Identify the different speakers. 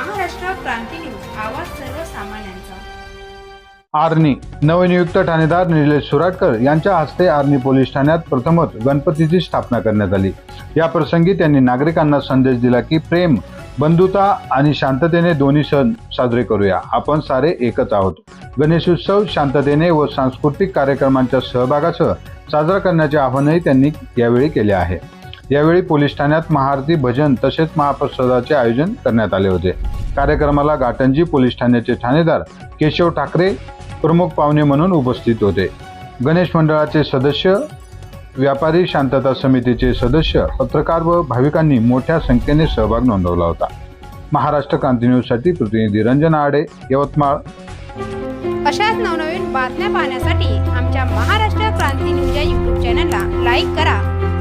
Speaker 1: Maharashtra Kranti news आवाज सर्वसामान्यांचा.
Speaker 2: आर्नी नवनियुक्त ठाणेदार निलेश सुराटकर यांच्या हस्ते आर्नी पोलीस ठाण्यात प्रथमच गणपतीची स्थापना करण्यात आली. या प्रसंगी त्यांनी नागरिकांना संदेश दिला की प्रेम बंधुता आणि शांततेने दोन्ही सण साजरे करूया. आपण सारे एकच आहोत. गणेशोत्सव शांततेने व सांस्कृतिक कार्यक्रमांच्या सहभागासह साजरा करण्याचे आवाहनही त्यांनी यावेळी केले आहे. यावेळी पोलीस ठाण्यात महाआरती भजन तसेच महाप्रसादाचे आयोजन करण्यात आले होते. कार्यक्रमाला घाटंजी पोलीस ठाण्याचे ठाणेदार केशव ठाकरे प्रमुख पाहुणे म्हणून उपस्थित होते. गणेश मंडळाचे सदस्य व्यापारी शांतता समितीचे सदस्य पत्रकार व भाविकांनी मोठ्या संख्येने सहभाग नोंदवला होता. महाराष्ट्र क्रांती न्यूजसाठी प्रतिनिधी रंजन आडे यवतमाळ.
Speaker 1: अशाच नवनवीन बातम्या पाहण्यासाठी आमच्या महाराष्ट्र क्रांती न्यूज या यूट्यूब चॅनलला लाईक करा.